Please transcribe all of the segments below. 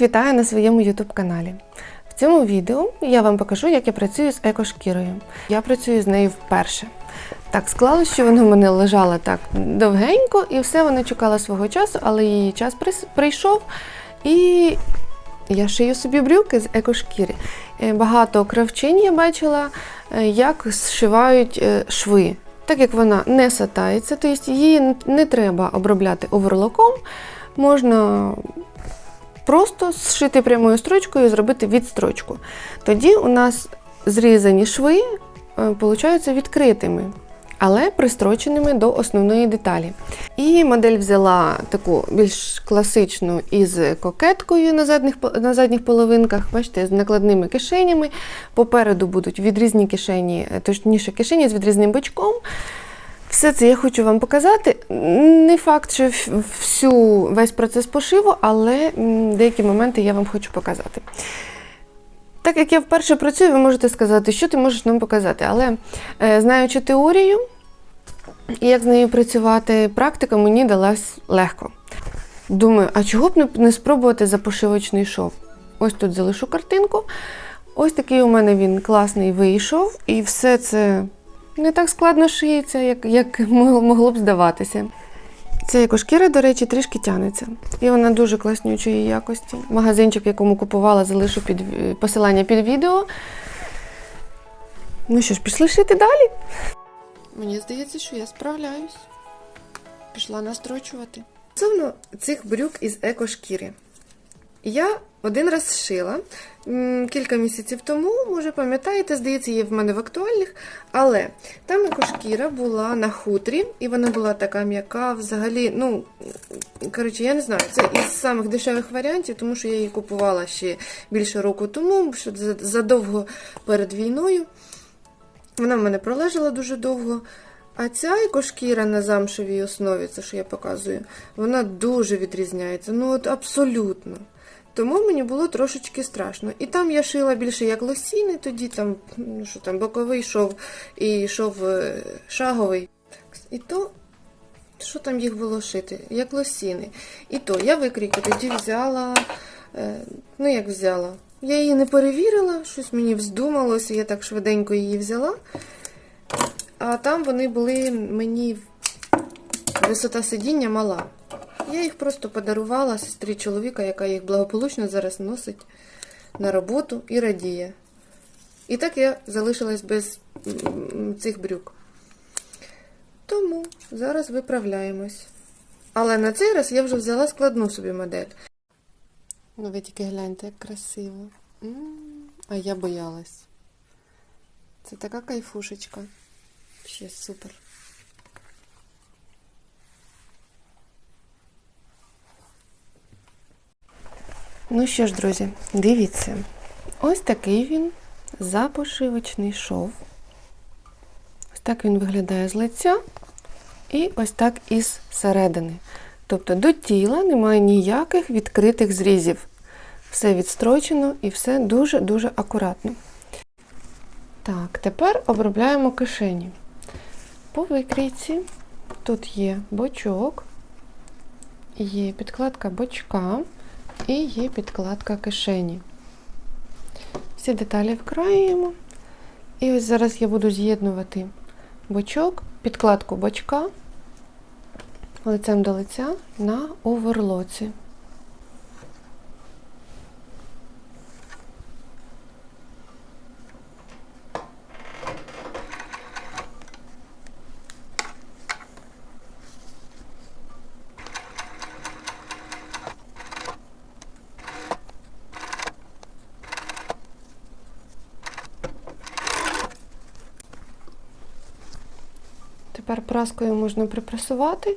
вітаю на своєму YouTube каналі. В цьому відео я вам покажу, як я працюю з екошкірою. Я працюю з нею вперше. Так склалося, що вона в мене лежала так довгенько, і все вона чекала свого часу, але її час прийшов. І я шию собі брюки з екошкіри. Е, Багато кравчинь я бачила, е, як зшивають е, шви. Так як вона не сатається, тобто її не треба обробляти оверлоком, можна просто зшити прямою строчкою і зробити відстрочку. Тоді у нас зрізані шви е, получаються відкритими, але пристроченими до основної деталі. І модель взяла таку більш класичну із кокеткою на задніх, на задніх половинках, бачите, з накладними кишенями. Попереду будуть відрізні кишені, точніше кишені з відрізним бочком. Все це я хочу вам показати. Не факт, що всю весь процес пошиву, але деякі моменти я вам хочу показати. Так як я вперше працюю, ви можете сказати, що ти можеш нам показати. Але е, знаючи теорію і як з нею працювати, практика мені далась легко. Думаю, а чого б не, спробувати за пошивочний шов? Ось тут залишу картинку. Ось такий у мене він класний вийшов, і все це не так складно шиється, як, як могло б здаватися. Ця екошкіра, до речі, трішки тянеться. І вона дуже класнючої якості. Магазинчик, в якому купувала, залишу під, е, посилання під відео. Ну що ж, пішли шити далі. Мені здається, що я справляюсь. Пішла настрочувати. Стосовно цих брюк із екошкіри. Я один раз шила кілька місяців тому, може пам'ятаєте, здається, є в мене в актуальних, але там екошкіра була на хутрі, і вона була така м'яка, взагалі, ну, коротше, я не знаю, це із самих дешевих варіантів, тому що я її купувала ще більше року тому, що задовго перед війною. Вона в мене пролежала дуже довго. А ця екошкіра на замшевій основі, це що я показую, вона дуже відрізняється. Ну от абсолютно. Тому мені було трошечки страшно. І там я шила більше як лосіни, тоді там, ну що там, боковий шов і шов е, шаговий. І то, що там їх було шити? Як лосіни. І то я викрійку тоді взяла, е, ну як взяла. Я її не перевірила, щось мені вздумалося, я так швиденько її взяла. А там вони були мені висота сидіння мала. Я їх просто подарувала сестрі чоловіка, яка їх благополучно зараз носить на роботу і радіє. І так я залишилась без цих брюк. Тому зараз виправляємось. Але на цей раз я вже взяла складну собі модель. Ну, ви тільки гляньте, як красиво. А я боялась. Це така кайфушечка. Ще супер. Ну що ж, друзі, дивіться. Ось такий він запошивочний шов. Ось так він виглядає з лиця. І ось так із середини. Тобто до тіла немає ніяких відкритих зрізів. Все відстрочено і все дуже-дуже акуратно. Так, тепер обробляємо кишені. По викрійці тут є бочок, є підкладка бочка і є підкладка кишені. Всі деталі вкраємо. І ось зараз я буду з'єднувати бочок, підкладку бочка лицем до лиця на оверлоці. Тепер праскою можна припресувати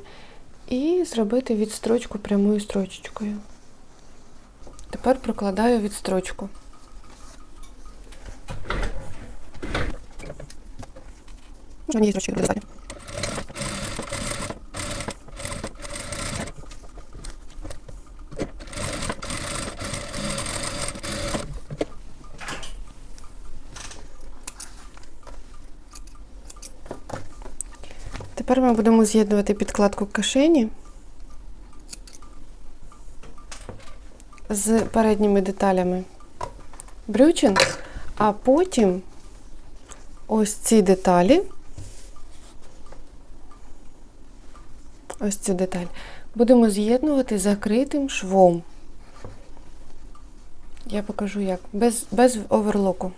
і зробити відстрочку прямою строчечкою. Тепер прокладаю відстрочку. Мені строчки буде достатньо. Тепер ми будемо з'єднувати підкладку кишені з передніми деталями брючин, а потім ось ці деталі, ось цю деталь, будемо з'єднувати закритим швом. Я покажу як, без, без оверлоку.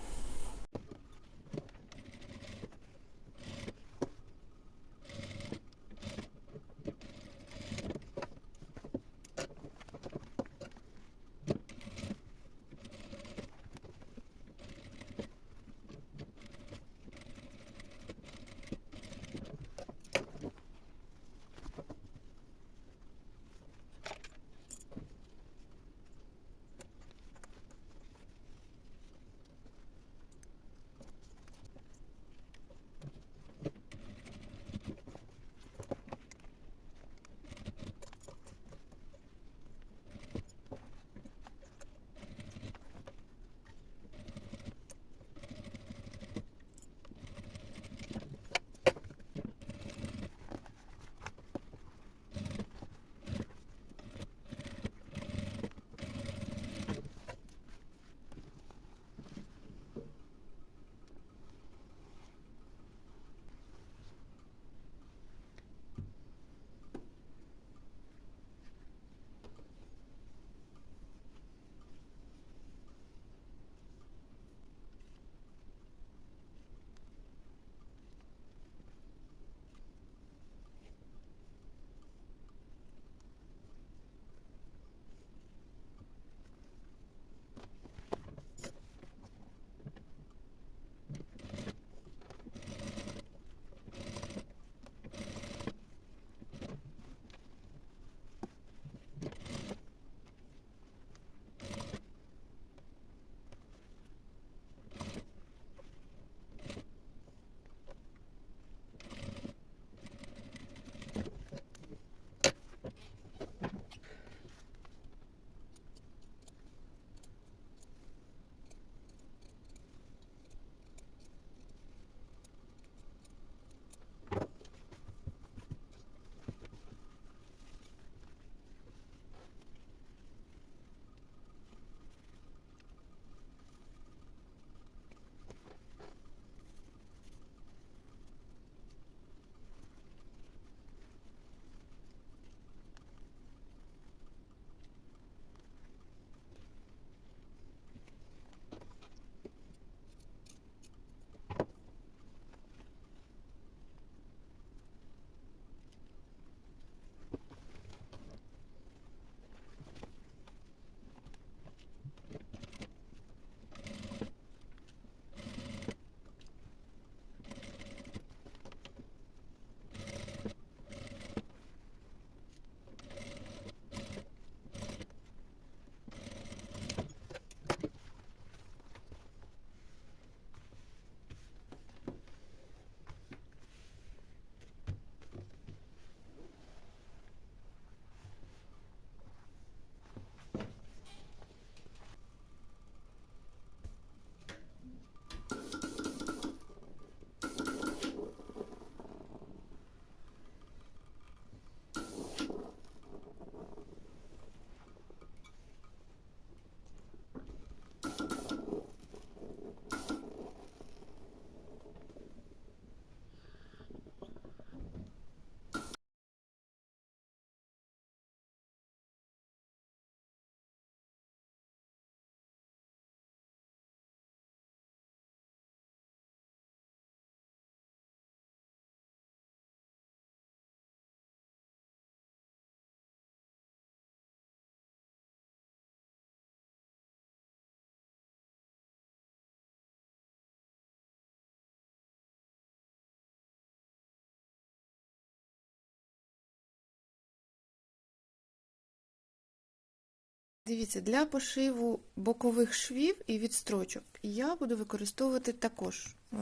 Дивіться, для пошиву бокових швів і відстрочок я буду використовувати також е,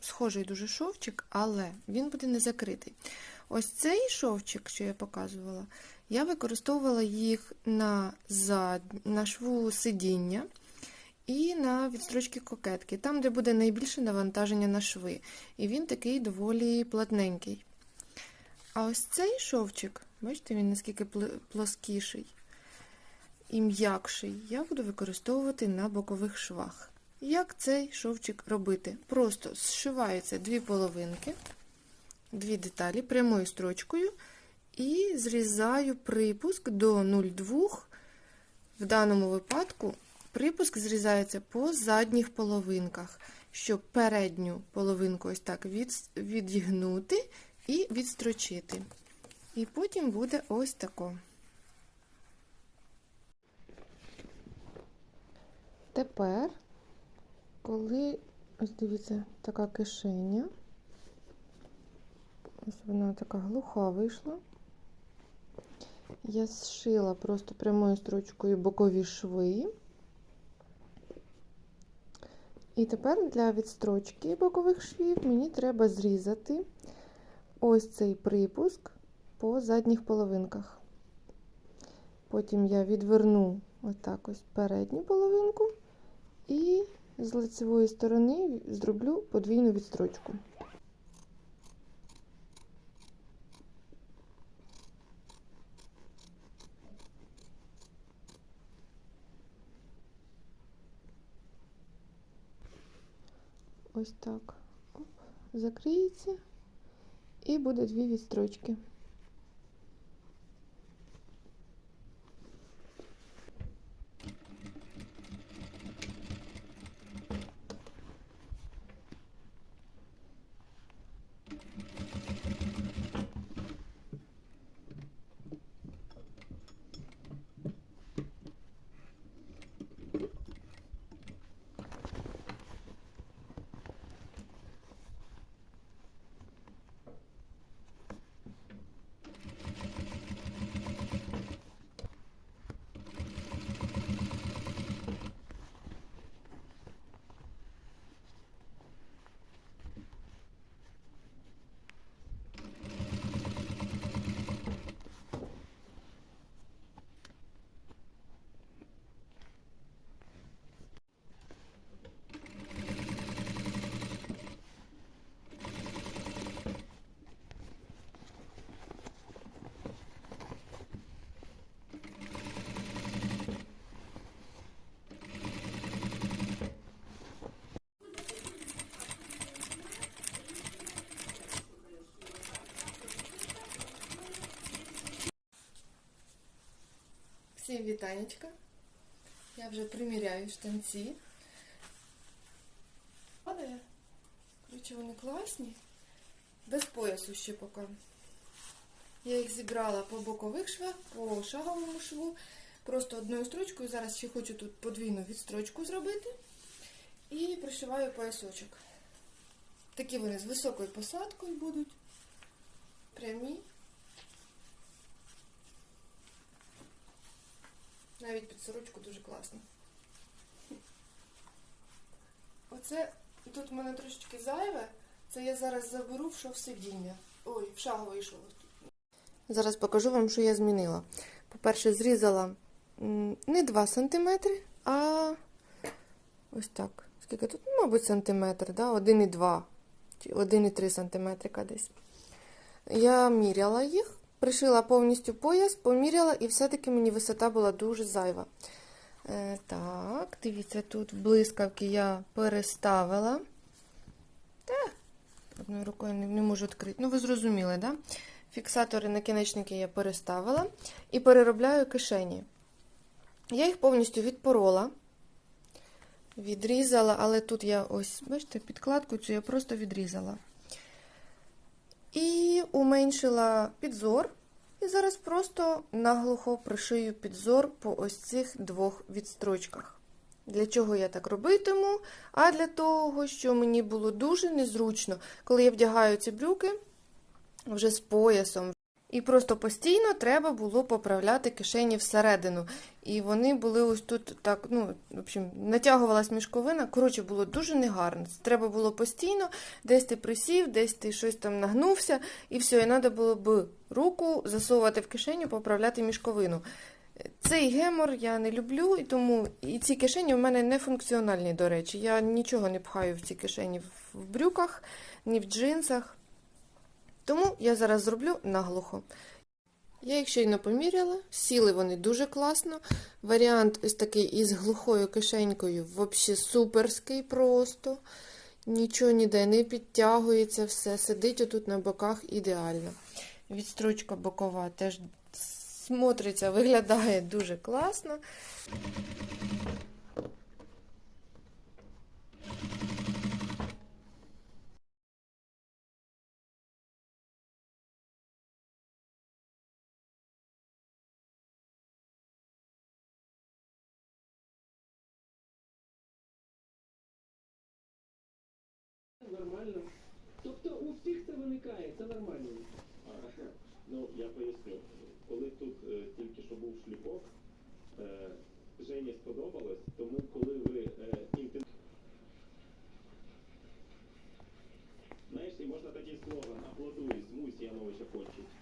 схожий дуже шовчик, але він буде не закритий. Ось цей шовчик, що я показувала, я використовувала їх на, зад... на шву сидіння і на відстрочки кокетки, там, де буде найбільше навантаження на шви. І він такий доволі плотненький. А ось цей шовчик, бачите, він наскільки плоскіший. І м'якший я буду використовувати на бокових швах. Як цей шовчик робити? Просто зшиваються дві половинки, дві деталі прямою строчкою і зрізаю припуск до 0,2. В даному випадку припуск зрізається по задніх половинках, щоб передню половинку ось так від, відігнути і відстрочити. І потім буде ось тако. Тепер, коли, ось дивіться, така кишеня, ось вона така глуха вийшла. Я зшила просто прямою строчкою бокові шви. І тепер для відстрочки бокових швів мені треба зрізати ось цей припуск по задніх половинках. Потім я відверну отак ось передню половинку і з лицевої сторони зроблю подвійну відстрочку. Ось так. Оп, закриється і буде дві відстрочки. Всім вітанечка. Я вже приміряю штанці. Але, коротше, вони класні. Без поясу ще поки. Я їх зібрала по бокових швах, по шаговому шву. Просто одною строчкою. Зараз ще хочу тут подвійну відстрочку зробити. І пришиваю поясочок. Такі вони з високою посадкою будуть. Прямі. Навіть під сорочку дуже класно. Оце тут в мене трошечки зайве. Це я зараз заберу в шов сидіння. Ой, в шаговий шов. Зараз покажу вам, що я змінила. По-перше, зрізала не 2 см, а ось так. Скільки тут? Ну, мабуть, сантиметр, да? 1,2 чи 1,3 см десь. Я міряла їх. Пришила повністю пояс, поміряла, і все-таки мені висота була дуже зайва. Е, так, дивіться, тут блискавки я переставила. Та, одною рукою не, не можу відкрити. Ну, ви зрозуміли, да? Фіксатори накінечники я переставила і переробляю кишені. Я їх повністю відпорола, відрізала, але тут я ось, бачите, підкладку цю я просто відрізала. І уменшила підзор. І зараз просто наглухо пришию підзор по ось цих двох відстрочках. Для чого я так робитиму? А для того, що мені було дуже незручно, коли я вдягаю ці брюки вже з поясом. І просто постійно треба було поправляти кишені всередину. І вони були ось тут так, ну, в общем, натягувалась мішковина. Коротше, було дуже негарно. Треба було постійно, десь ти присів, десь ти щось там нагнувся, і все, і треба було б руку засовувати в кишеню, поправляти мішковину. Цей гемор я не люблю, і тому і ці кишені в мене не функціональні, до речі. Я нічого не пхаю в ці кишені в брюках, ні в джинсах. Тому я зараз зроблю наглухо. Я їх щойно поміряла, сіли вони дуже класно. Варіант ось такий із глухою кишенькою, взагалі суперський просто. Нічого ніде не підтягується, все сидить отут на боках ідеально. Відстрочка бокова теж смотриться, виглядає дуже класно. Нормально. Тобто у всіх це виникає, це нормально. Ну, я поясню. Коли тут е, тільки що був шліпок, е, Жені сподобалось, тому коли ви е, інтен... Знаєш, і можна такий слоган «Аплодуй, змусь Яновича кончить».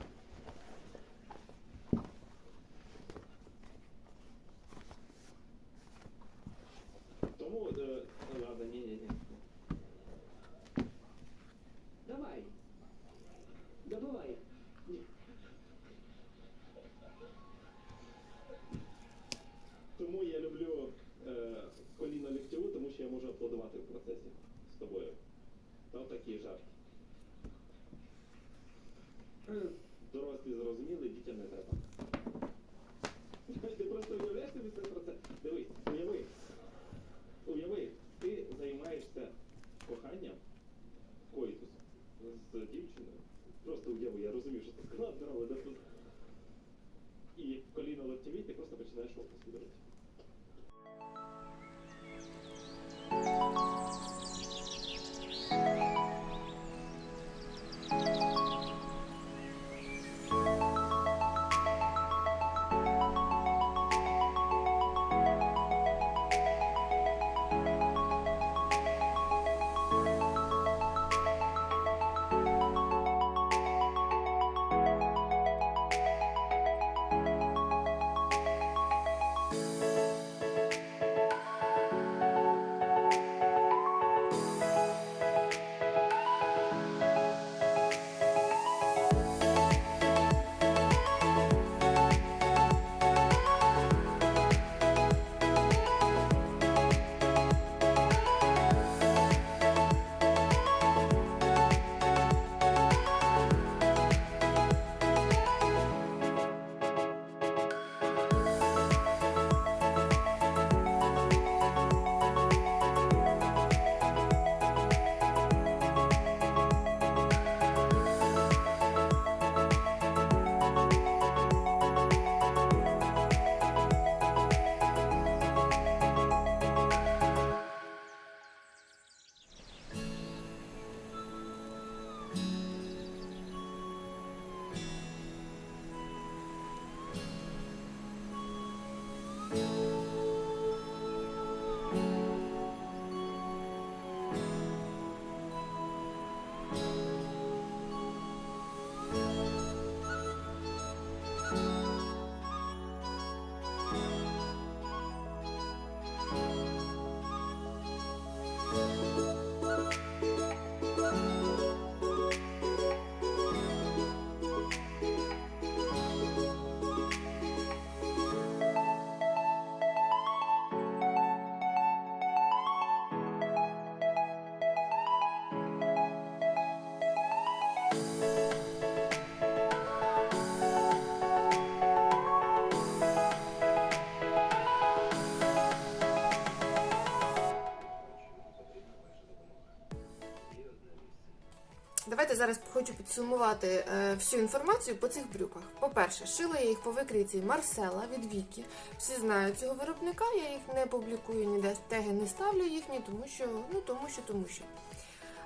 Зараз хочу підсумувати е, всю інформацію по цих брюках. По-перше, шила я їх по викрійці Марсела від Вікі. Всі знають цього виробника, я їх не публікую ніде теги, не ставлю їхні, тому що, ну тому що, тому що.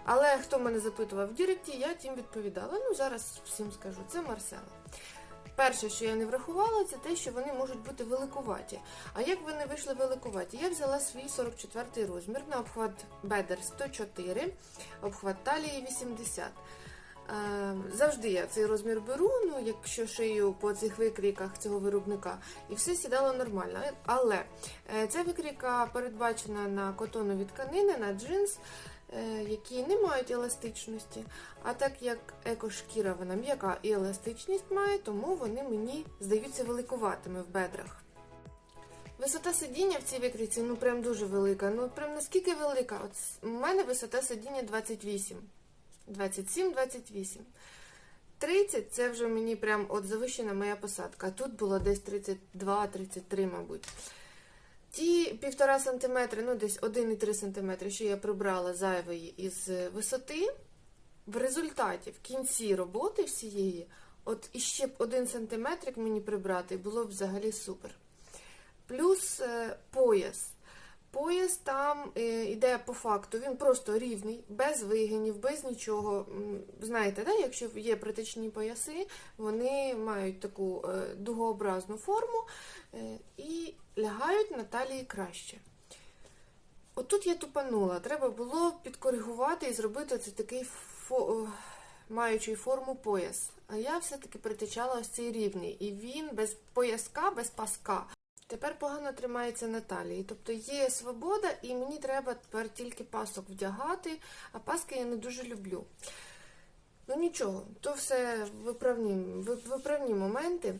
Але хто мене запитував в Діректі, я тим відповідала. Ну, зараз всім скажу, це Марсела. Перше, що я не врахувала, це те, що вони можуть бути великуваті. А як вони вийшли великуваті? Я взяла свій 44 розмір на обхват бедер 104, обхват талії 80. Е, Завжди я цей розмір беру, ну якщо шию по цих викрійках цього виробника, і все сідало нормально. Але е, ця викрійка передбачена на котонові тканини, на джинс. е, які не мають еластичності. А так як екошкіра вона м'яка і еластичність має, тому вони мені здаються великуватими в бедрах. Висота сидіння в цій викрійці ну прям дуже велика. Ну прям наскільки велика? От у мене висота сидіння 28. 27-28. 30 це вже мені прям от завищена моя посадка. Тут було десь 32-33, мабуть. Ті півтора сантиметри, ну десь 1,3 сантиметри, що я прибрала зайвої із висоти, в результаті, в кінці роботи всієї, от іще б один сантиметрик мені прибрати, було б взагалі супер. Плюс е, пояс. Пояс там е, іде по факту, він просто рівний, без вигинів, без нічого. Знаєте, да, якщо є притичні пояси, вони мають таку е, дугообразну форму е, і лягають на талії краще. Отут я тупанула. Треба було підкоригувати і зробити оце такий фо... маючий форму пояс. А я все-таки притичала ось цей рівний. І він без пояска, без паска. Тепер погано тримається на талії. Тобто є свобода, і мені треба тепер тільки пасок вдягати, а паски я не дуже люблю. Ну нічого, то все виправні, виправні моменти.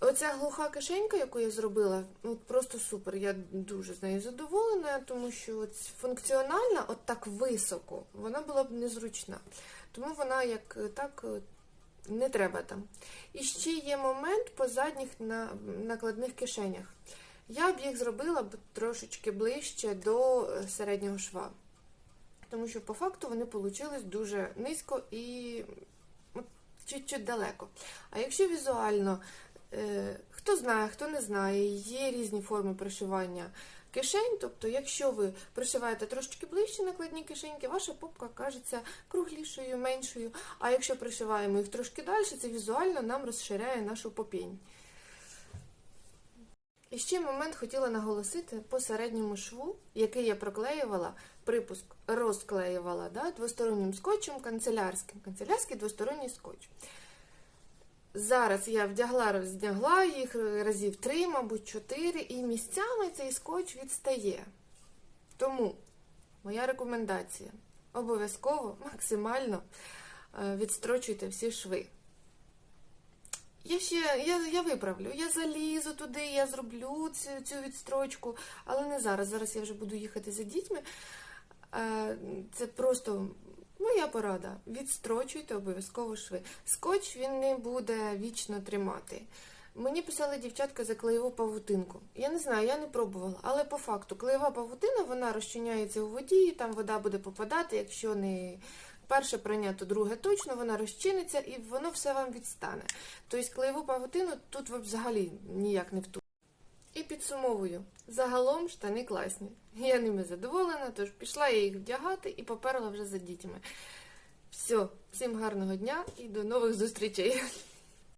Оця глуха кишенька, яку я зробила, ну просто супер. Я дуже з нею задоволена, тому що от функціональна, от так високо, вона була б незручна. Тому вона як так не треба там. І ще є момент по задніх на, накладних кишенях. Я б їх зробила трошечки ближче до е, середнього шва. Тому що по факту вони получились дуже низько і чуть-чуть далеко. А якщо візуально, е, хто знає, хто не знає, є різні форми пришивання кишень. Тобто, якщо ви пришиваєте трошечки ближче накладні кишеньки, ваша попка кажеться круглішою, меншою. А якщо пришиваємо їх трошки далі, це візуально нам розширяє нашу попінь. І ще момент хотіла наголосити по середньому шву, який я проклеювала, припуск розклеювала да, двостороннім скотчем канцелярським. Канцелярський двосторонній скотч. Зараз я вдягла, роздягла їх разів три, мабуть, чотири, і місцями цей скотч відстає. Тому моя рекомендація: обов'язково максимально е, відстрочуйте всі шви. Я ще я, я виправлю, я залізу туди, я зроблю цю, цю відстрочку, але не зараз. Зараз я вже буду їхати за дітьми. Е, Це просто моя порада. Відстрочуйте обов'язково шви. Скотч він не буде вічно тримати. Мені писали дівчатка за клеєву павутинку. Я не знаю, я не пробувала, але по факту клеєва павутина вона розчиняється у воді, там вода буде попадати, якщо не перше прийнято, друге точно, вона розчиниться і воно все вам відстане. Тобто клеєву павутину тут ви взагалі ніяк не вту. І підсумовую, загалом штани класні. Я ними задоволена, тож пішла я їх вдягати і поперла вже за дітьми. Все, всім гарного дня і до нових зустрічей!